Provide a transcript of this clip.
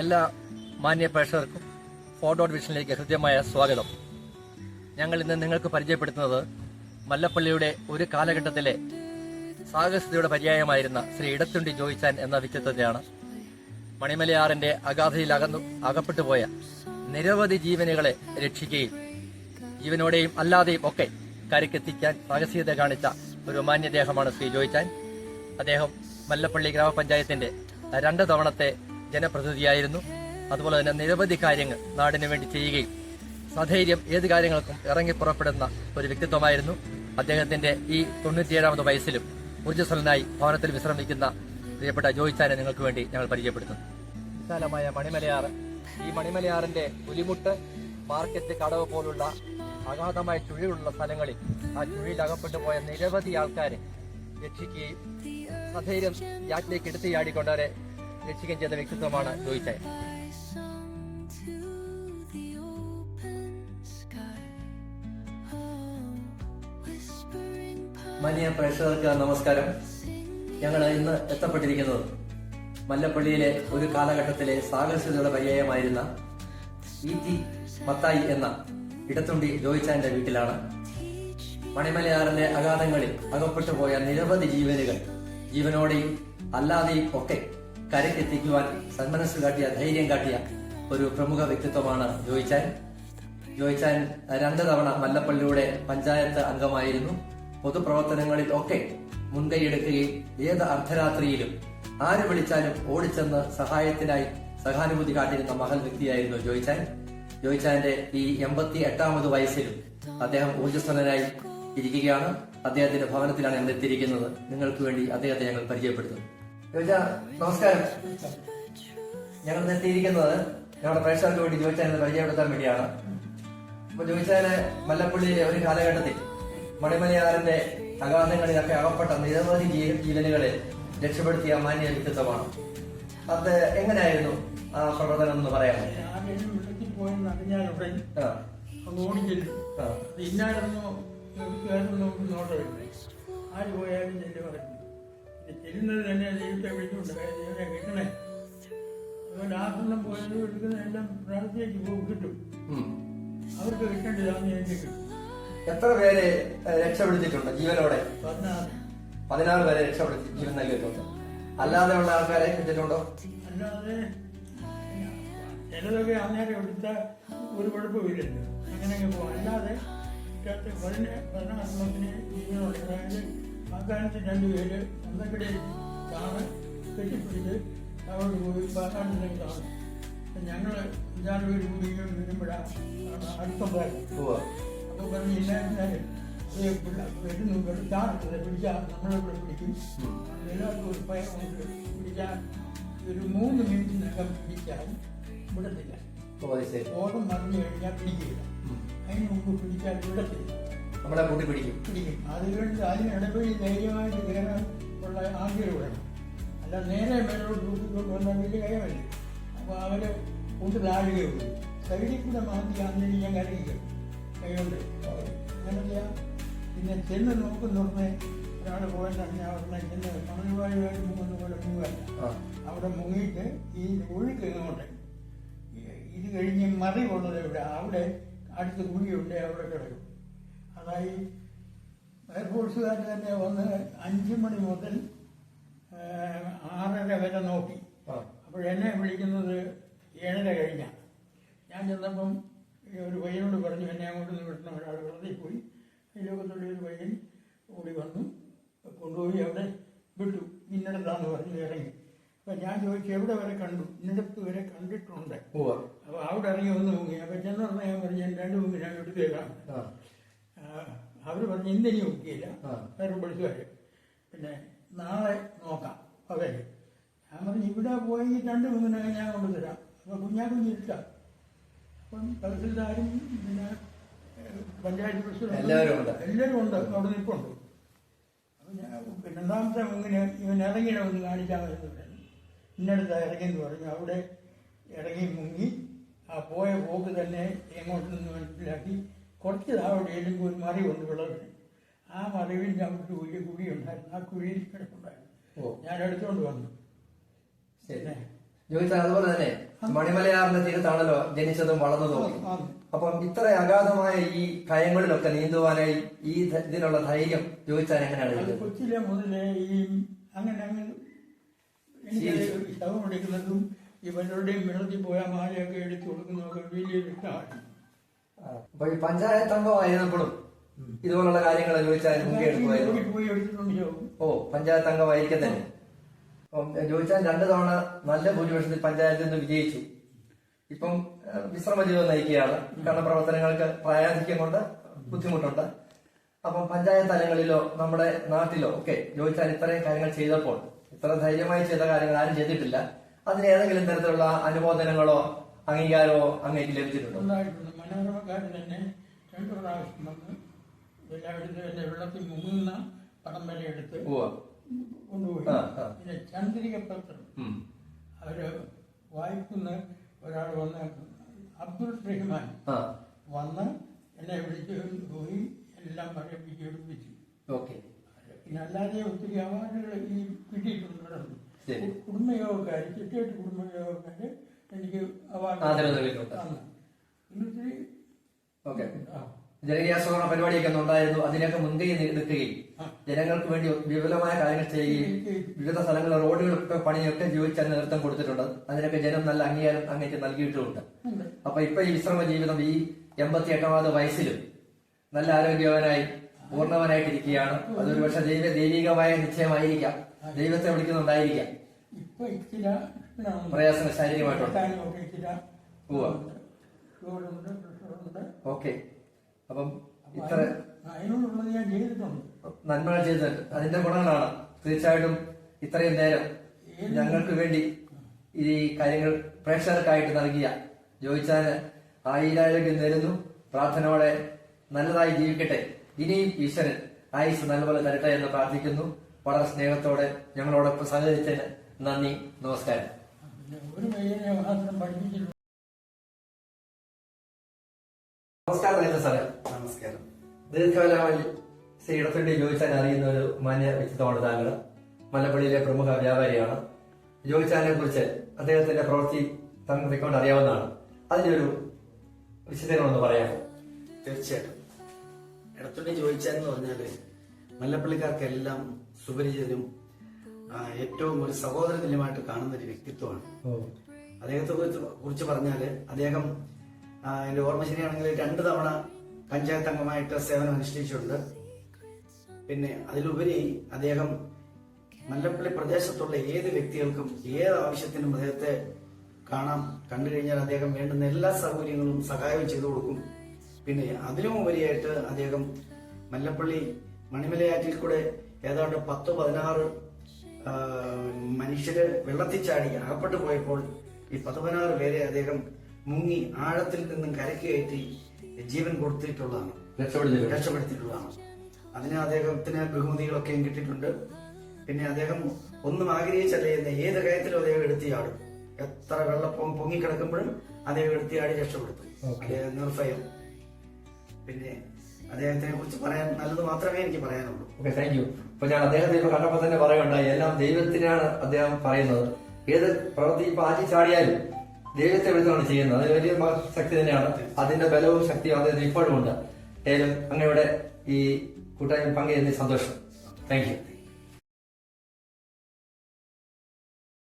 എല്ലാ മാന്യ പ്രേക്ഷകർക്കും ഫോർഡോട്ട് വിഷനിലേക്ക് ഹൃദ്യമായ സ്വാഗതം. ഞങ്ങൾ ഇന്ന് നിങ്ങൾക്ക് പരിചയപ്പെടുത്തുന്നത് മല്ലപ്പള്ളിയുടെ ഒരു കാലഘട്ടത്തിലെ സാഹസികതയുടെ പര്യായമായിരുന്ന ശ്രീ ഇടത്തുണ്ടി ജോയിച്ചാൻ എന്ന വ്യക്തിത്വത്തെയാണ് മണിമലയാറിന്റെ അഗാധയിൽ അകന്നു അകപ്പെട്ടുപോയ നിരവധി ജീവനുകളെ രക്ഷിക്കുകയും ജീവനോടെയും അല്ലാതെയും ഒക്കെ കരക്കെത്തിക്കാൻ സാഹസികത കാണിച്ച ഒരു മാന്യദേഹമാണ് ശ്രീ ജോയിച്ചാൻ. അദ്ദേഹം മല്ലപ്പള്ളി ഗ്രാമപഞ്ചായത്തിന്റെ രണ്ട് തവണത്തെ ജനപ്രതിനിധിയായിരുന്നു. അതുപോലെ തന്നെ നിരവധി കാര്യങ്ങൾ നാടിന് വേണ്ടി ചെയ്യുകയും സധൈര്യം ഏത് കാര്യങ്ങൾക്കും ഇറങ്ങി പുറപ്പെടുന്ന ഒരു വ്യക്തിത്വമായിരുന്നു. അദ്ദേഹത്തിന്റെ ഈ തൊണ്ണൂറ്റിയേഴാമത് വയസ്സിലും ഊർജസ്വലനായി ഭവനത്തിൽ വിശ്രമിക്കുന്ന പ്രിയപ്പെട്ട ജോയിച്ചാനെ നിങ്ങൾക്ക് വേണ്ടി ഞങ്ങൾ പരിചയപ്പെടുത്തുന്നു. വിശാലമായ മണിമലയാറ് ഈ മണിമലയാറിന്റെ പുലിമുട്ട് മാർക്കറ്റ് കടവ് പോലുള്ള അഗാധമായ ചുഴിയുള്ള സ്ഥലങ്ങളിൽ ആ ചുഴിയിൽ അകപ്പെട്ടു പോയ നിരവധി ആൾക്കാരെ രക്ഷിക്കുകയും സധൈര്യം യാറ്റിലേക്ക് എടുത്തു ചാടിക്കൊണ്ടവരെ രക്ഷിക്കുകയും ചെയ്ത വ്യക്തിത്വമാണ് ജോയിച്ചായ മാന്യ പ്രേക്ഷകർക്ക് നമസ്കാരം. ഞങ്ങൾ ഇന്ന് എത്തപ്പെട്ടിരിക്കുന്നത് മല്ലപ്പള്ളിയിലെ ഒരു കാലഘട്ടത്തിലെ സാഹസികതയുടെ പര്യായമായിരുന്ന ഇ ടി മത്തായി എന്ന ഇടത്തുണ്ടി ജോയിച്ചാന്റെ വീട്ടിലാണ്. മണിമലയാറിന്റെ അഗാധങ്ങളിൽ അകപ്പെട്ടു പോയ നിരവധി ജീവനുകൾ ജീവനോടെയും അല്ലാതെയും ഒക്കെ കരക്കെത്തിക്കുവാൻ സന്മനസ് കാട്ടിയ ധൈര്യം കാട്ടിയ ഒരു പ്രമുഖ വ്യക്തിത്വമാണ് ജോയിച്ചാൻ. ജോയിച്ചാൻ രണ്ടു തവണ മല്ലപ്പള്ളിയുടെ പഞ്ചായത്ത് അംഗമായിരുന്നു. പൊതുപ്രവർത്തനങ്ങളിൽ ഒക്കെ മുൻകൈയെടുക്കുകയും ഏത് അർദ്ധരാത്രിയിലും ആര് വിളിച്ചാലും ഓടിച്ചെന്ന് സഹായത്തിനായി സഹാനുഭൂതി കാട്ടിയിരുന്ന മഹൽ വ്യക്തിയായിരുന്നു ജോയിച്ചാൻ. ജോയിച്ചാന്റെ ഈ എൺപത്തി എട്ടാമത് വയസ്സിലും അദ്ദേഹം ഊർജസ്വലനായി ഇരിക്കുകയാണ്. അദ്ദേഹത്തിന്റെ ഭവനത്തിലാണ് ഞങ്ങൾ എത്തിയിരിക്കുന്നത്. നിങ്ങൾക്ക് വേണ്ടി അദ്ദേഹത്തെ ഞങ്ങൾ പരിചയപ്പെടുത്തുന്നു. ജോയിച്ചാ നമസ്കാരം. ഞങ്ങൾ എത്തിയിരിക്കുന്നത് ഞങ്ങളുടെ പ്രേക്ഷകർക്ക് വേണ്ടി ജോയിച്ചാനെ പരിചയപ്പെടുത്താൻ വേണ്ടിയാണ്. അപ്പൊ ജോയിച്ചാന് മല്ലപ്പള്ളി ഒരു കാലഘട്ടത്തിൽ മണിമലയാറിന്റെ അഗാധങ്ങളിലൊക്കെ അകപ്പെട്ട നിരവധി ജീവനുകളെ രക്ഷപ്പെടുത്തിയ മാന്യ വ്യക്തിത്വമാണ്. അത് എങ്ങനെയായിരുന്നു ആ പ്രവർത്തനം എന്ന് പറയാൻ ഇന്നായിരുന്നു ആര് പോയാലും ചെല്ലു പറഞ്ഞു ചെല്ലുന്നത് തന്നെ ദൈവത്തെ വിളിച്ചുകൊണ്ട് ദൈവത്തെ കിട്ടണേ? അതുകൊണ്ട് ആസനം പോയാലും എടുക്കുന്നതെല്ലാം പ്രാർത്ഥിച്ചു പോകും കിട്ടും. അവർക്ക് കിട്ടേണ്ടതാണ് എനിക്ക് കിട്ടും. എത്ര പേരെ രക്ഷപ്പെടുത്തിട്ടുണ്ട് രക്ഷപ്പെടുത്തിയിട്ടുണ്ട് ജീവനോടെ? പതിനാറ്. പേരെ രക്ഷപ്പെടുത്തി ജീവൻ നൽകിയിട്ടുണ്ട്. അല്ലാതെ ഉള്ള ആൾക്കാരെ കിട്ടിയിട്ടുണ്ടോ? അല്ലാതെ ചിലതൊക്കെ അന്നേരം എടുത്ത ഒരു കുഴപ്പമില്ലല്ലോ. അങ്ങനെയൊക്കെ പോകാം അല്ലാതെ പതിനാറ് ജീവനോടെ പതിനാറെണ്ണത്തിന് ജീവനുണ്ട് അതായത് പേര് അന്നക്കടയിൽ കാണാൻ കെട്ടിപ്പിടിച്ച് അവിടെ പോയി പാക്കാനത്തിലേക്ക് കാണും. ഞങ്ങൾ അഞ്ചാറ് പേര് കൂടി വരുമ്പോഴാണ് അടുത്ത ഉവ്വ്. അപ്പോൾ പറഞ്ഞ് ഇല്ലായിരുന്നാലും വരുന്നു ചാടുന്നത് പിടിച്ചാൽ നമ്മളിവിടെ പിടിക്കും. എല്ലാവർക്കും ഒരു കൊണ്ട് പിടിച്ചാൽ ഒരു മൂന്ന് മിനിറ്റിനകം പിടിച്ചാൽ വിടത്തില്ല. ബോധം മറിഞ്ഞു കഴിഞ്ഞാൽ പിടിക്കില്ല. അതിന് മുമ്പ് പിടിച്ചാൽ വിടത്തില്ല നമ്മളെ കൂട്ടി പിടിക്കും. പിടിക്കും. അതുകൊണ്ട് അതിനിടപെടി ധൈര്യമായിട്ട് കയറാൻ ഉള്ള ആഗ്രഹം വേണം. അല്ല നേരെ മേലോട്ട് തൂക്കിക്കൊണ്ട് വന്നാൽ വലിയ കാര്യമല്ലേ. അപ്പോൾ അവരെ കൊണ്ട് താഴുകയുള്ളൂ സൈഡിൽ കൂടെ മാറ്റി ഞാൻ കരയിക്കും. കൈകൊണ്ട് അങ്ങനെ ചെയ്യാം. പിന്നെ ചെന്ന് നോക്കുന്നുടനെ ഒരാൾ പോയിട്ടാണ് ഞാൻ ഉടനെ ചെന്ന് മണൽവായുമായിട്ട് മുങ്ങുന്ന പോലെ മുങ്ങുകയല്ല ആ, അവിടെ മുങ്ങിയിട്ട് ഈ ഒഴുക്ക് ഇങ്ങോട്ട് ഇത് കഴിഞ്ഞ് മറി കൊണ്ടത് ഇവിടെ അവിടെ അടുത്ത് കുഴിയുണ്ട് അവിടെ കിടക്കും. അതായി എയർഫോഴ്സുകാർ തന്നെ വന്ന് അഞ്ച് മണി മുതൽ ആറര വരെ നോക്കി. അപ്പോൾ എന്നെ വിളിക്കുന്നത് ഏഴര കഴിഞ്ഞാണ് ഞാൻ ചെന്നപ്പം ഒരു പയ്യനോട് പറഞ്ഞു എന്നെ അങ്ങോട്ട് നിന്ന് വിട്ടുന്ന ഒരാൾ വെറുതെ പോയി. ലോകത്തുള്ള ഒരു പയ്യൻ ഓടി വന്നു. കൊണ്ടുപോയി അവിടെ വിട്ടു. ഇന്നിടത്താന്ന് പറഞ്ഞ് ഇറങ്ങി. അപ്പം ഞാൻ ചോദിച്ചു എവിടെ വരെ കണ്ടു? ഇന്നിടത്ത് വരെ കണ്ടിട്ടുണ്ട്. ഇറങ്ങി ഒന്ന് മുങ്ങി. അപ്പം ചെന്നറിഞ്ഞ ഞാൻ പറഞ്ഞു ഞാൻ രണ്ട് മുങ്ങി ഞാൻ എടുത്തു തരാം അവർ പറഞ്ഞു ഇന്നിനി മുക്കിയില്ല വേറെ വേറെ വരും. പിന്നെ നാളെ നോക്കാം. പകൽ ഞാൻ പറഞ്ഞു ഇവിടെ പോയെങ്കിൽ രണ്ട് മുങ്ങിനകം ഞാൻ കൊണ്ടുതരാം അപ്പോൾ കുഞ്ഞാ കുഞ്ഞിരിക്കാം അപ്പം തഹസിൽദാരും പിന്നെ പഞ്ചായത്ത് പ്രസിഡന്റ് എല്ലാവരും ഉണ്ട്. അവിടെ നിൽപ്പുണ്ട്. ഞാൻ പിന്നെ രണ്ടാമത്തെ മുങ്ങിന് ഇവൻ ഇറങ്ങിയിട ഒന്ന് കാണിക്കാൻ വരുന്നത് ഇന്നടുത്ത് ഇറങ്ങിയെന്ന് പറഞ്ഞു. അവിടെ ഇറങ്ങി മുങ്ങി ആ പോയ പോക്ക് തന്നെ എങ്ങോട്ട് നിന്ന് മനസ്സിലാക്കി. കുറച്ച് ചെല്ലുമ്പോൾ ഒരു മറിവുണ്ട് വിളവിന് ആ മറിവിൽ ഞങ്ങൾക്ക് വലിയ കുഴിയുണ്ടായിരുന്നു ആ കുഴിയിൽ കിടപ്പുണ്ടായിരുന്നു. ഞാൻ എടുത്തുകൊണ്ട് വന്നു. പിന്നെ? അതുപോലെ തന്നെ മണിമലയാറിന്റെ തീരത്താണല്ലോ ജനിച്ചതും വളർന്നതും അപ്പം ഇത്ര അഗാധമായ ഈ കയങ്ങളിലൊക്കെ നീന്തുവാനായി ഈ ഇതിനുള്ള ധൈര്യം ചോദിച്ചാൽ എങ്ങനെയാണ് കൊച്ചിലെ മുതലേ ഈ അങ്ങനെ അങ്ങനെ ശവം എടുക്കുന്നതും ഈ വല്ലവരുടെയും വെള്ളത്തിൽ പോയ മാലയൊക്കെ എടുത്തു കൊടുക്കുന്നതൊക്കെ വലിയ ഇഷ്ടമാണ് അപ്പൊ ഈ പഞ്ചായത്ത് അംഗമായിരുന്നപ്പോഴും ഇതുപോലുള്ള കാര്യങ്ങൾ ചോദിച്ചാൽ ഓ പഞ്ചായത്ത് അംഗമായിരിക്കും തന്നെ. അപ്പം ചോദിച്ചാൽ രണ്ടു തവണ നല്ല ഭൂരിപക്ഷത്തിൽ പഞ്ചായത്തിൽ നിന്ന് വിജയിച്ചു. ഇപ്പം വിശ്രമ ജീവിതം നയിക്കുകയാണ്. കാരണം പ്രവർത്തനങ്ങൾക്ക് പ്രായാധിക്യം കൊണ്ട് ബുദ്ധിമുട്ടുണ്ട്. അപ്പം പഞ്ചായത്ത് തലങ്ങളിലോ നമ്മുടെ നാട്ടിലോ ഒക്കെ ചോദിച്ചാൽ ഇത്രയും കാര്യങ്ങൾ ചെയ്തപ്പോൾ ഇത്ര ധൈര്യമായി ചെയ്ത കാര്യങ്ങൾ ആരും ചെയ്തിട്ടില്ല. അതിന് ഏതെങ്കിലും തരത്തിലുള്ള അനുമോദനങ്ങളോ അംഗീകാരമോ അങ്ങേക്ക് ലഭിച്ചിട്ടുണ്ട് ഉണ്ടായിട്ടുണ്ട് തന്നെ രണ്ടു പ്രാവശ്യം വന്ന് എല്ലായിടത്തും എന്റെ വെള്ളത്തിൽ മുങ്ങുന്ന പടം വരെ എടുത്ത് ഉവ്വ. കൊണ്ടുപോയി ആ, ആ. പിന്നെ ചന്ദ്രിക പത്രം ഉം. അവർ വായിക്കുന്ന ഒരാൾ വന്ന് അബ്ദുൾ റഹ്മാൻ ആ വന്ന് എന്നെ വിളിച്ച് പോയി എല്ലാം പറയിപ്പിച്ച് എടുപ്പിച്ചു ഓക്കെ പിന്നെ അല്ലാതെ ഒത്തിരി അവാർഡുകൾ ഈ കിട്ടിയിട്ടുണ്ട്. കുടുംബയോഗക്കാർ ചിട്ടയായിട്ട് കുടുംബയോഗക്കാര് എനിക്ക് ഓക്കെ. പരിപാടിയൊക്കെ ഉണ്ടായിരുന്നു. അതിനൊക്കെ മുൻകൈ എടുക്കുകയും ജനങ്ങൾക്ക് വേണ്ടി വിപുലമായ കാര്യങ്ങൾ ചെയ്യുകയും വിവിധ സ്ഥലങ്ങളിൽ റോഡുകളൊക്കെ പണിയൊക്കെ ജീവിച്ചാൽ നേതൃത്വം കൊടുത്തിട്ടുണ്ട്. അതിനൊക്കെ ജനം നല്ല അംഗീകാരം അങ്ങേക്ക് നൽകിയിട്ടുമുണ്ട്. അപ്പൊ ഇപ്പൊ ഈ വിശ്രമ ജീവിതം ഈ എൺപത്തി എട്ടാമത് വയസ്സിലും നല്ല ആരോഗ്യവാനായി പൂർണവനായിട്ടിരിക്കുകയാണ്. അതൊരു പക്ഷെ ദൈവ ദൈവികമായ നിശ്ചയമായിരിക്കാം. ദൈവത്തെ വിളിക്കുന്നുണ്ടായിരിക്കാം. ഇപ്പൊ ഇച്ചിരി. പ്രയാസങ്ങൾ ശാരീരികമായിട്ടുണ്ട്? ഓക്കെ. അപ്പം ഇത്ര അതിന് അതിനോടുള്ളത് ഞാൻ ചെയ്തിട്ടുണ്ട്. നന്മകൾ ചെയ്തിട്ടുണ്ട്. അതിന്റെ ഗുണങ്ങളാണ്. തീർച്ചയായിട്ടും ഇത്രയും നേരം ഞങ്ങൾക്ക് വേണ്ടി ഈ കാര്യങ്ങൾ പ്രേക്ഷകർക്കായിട്ട് നൽകിയ ജോയിച്ചാന് ആയിരാരോഗ്യം നേരുന്നു. പ്രാർത്ഥനയോടെ നല്ലതായി ജീവിക്കട്ടെ. ഇനിയും ഈശ്വരൻ ആയുസ് നല്ലപോലെ തരട്ടെ എന്ന് പ്രാർത്ഥിക്കുന്നു. വളരെ സ്നേഹത്തോടെ ഞങ്ങളോടൊപ്പം സഹകരിച്ചതിന് നന്ദി നമസ്കാരം. നമസ്കാരം നേരത്തെ സാറേ. നമസ്കാരം. ദീർഘകാലമായി ശ്രീ ഇടത്തുണ്ടി ജോയിച്ചാൻ അറിയുന്ന ഒരു മാന്യ വ്യക്തിത്വമാണ് താങ്കൾ. മലപ്പള്ളിയിലെ പ്രമുഖ വ്യാപാരിയാണ്. ജോയിച്ചാനെ കുറിച്ച് അദ്ദേഹത്തിന്റെ പ്രവൃത്തി താങ്കൾക്കൊണ്ട് അറിയാവുന്നതാണ്. അതിനൊരു വിശദീകരണം പറയാം തീർച്ചയായിട്ടും. ഇടത്തുണ്ടി എന്ന് പറഞ്ഞാൽ മല്ലപ്പള്ളിക്കാർക്കെല്ലാം സുപരിചിതനും ആ, ഏറ്റവും ഒരു സഹോദര തുല്യമായിട്ട് കാണുന്ന ഒരു വ്യക്തിത്വമാണ്. അദ്ദേഹത്തെ കുറിച്ച് കുറിച്ച് പറഞ്ഞാൽ അദ്ദേഹം എന്റെ ഓർമ്മ ശരിയാണെങ്കിൽ രണ്ട് തവണ പഞ്ചായത്ത് അംഗമായിട്ട് സേവനം അനുഷ്ഠിച്ചിട്ടുണ്ട്. പിന്നെ അതിലുപരി അദ്ദേഹം മല്ലപ്പള്ളി പ്രദേശത്തുള്ള ഏത് വ്യക്തികൾക്കും ഏത് ആവശ്യത്തിനും അദ്ദേഹത്തെ കാണാം. കണ്ടു കഴിഞ്ഞാൽ അദ്ദേഹം വേണ്ടുന്ന എല്ലാ സൗകര്യങ്ങളും സഹായവും ചെയ്തു കൊടുക്കും. പിന്നെ അതിലും ഉപരിയായിട്ട് അദ്ദേഹം മല്ലപ്പള്ളി മണിമലയാറ്റിൽ കൂടെ ഏതാണ്ട് പത്ത് പതിനാറ് മനുഷ്യര് വെള്ളത്തിൽ ചാടി അകപ്പെട്ടു പോയപ്പോൾ ഈ പത്ത് പതിനാറ് പേരെ അദ്ദേഹം മുങ്ങി ആഴത്തിൽ നിന്നും കരയ്ക്ക് കയറ്റി ജീവൻ കൊടുത്തിട്ടുള്ളതാണ്. രക്ഷപ്പെടുത്തിയിട്ടുള്ളതാണ്. അതിന് അദ്ദേഹത്തിന് ബഹുമതികളൊക്കെയും കിട്ടിയിട്ടുണ്ട്. പിന്നെ അദ്ദേഹം ഒന്നും ആഗ്രഹിച്ചല്ലേ എന്ന് ഏത് കയത്തിലും അദ്ദേഹം എടുത്തിയാടും എത്ര വെള്ളപ്പം പൊങ്ങിക്കിടക്കുമ്പോഴും അദ്ദേഹം എടുത്തിയാടി രക്ഷപ്പെടുത്തും. നിർഭയം. പിന്നെ അദ്ദേഹത്തിനെ കുറിച്ച് പറയാൻ നല്ലത് മാത്രമേ എനിക്ക് പറയാനുള്ളൂ. ഓക്കെ താങ്ക് യു അപ്പൊ ഞാൻ അദ്ദേഹത്തെ ഇപ്പൊ കണ്ടപ്പോ തന്നെ പറയുണ്ടായി എല്ലാം ദൈവത്തിനാണ് അദ്ദേഹം പറയുന്നത്. ഏത് പ്രവൃത്തി ഇപ്പൊ ആറ്റി ചാടിയാലും ദൈവത്തെ വിളിച്ചാണ് ചെയ്യുന്നത് അത് വലിയ ശക്തി തന്നെയാണ്. അതിന്റെ ബലവും ശക്തിയും അദ്ദേഹത്തിന് ഇപ്പോഴും ഉണ്ട്. ഏതായാലും അങ്ങയുടെ ഈ കൂട്ടായ്മ പങ്കുചേരുന്ന സന്തോഷം. Thank you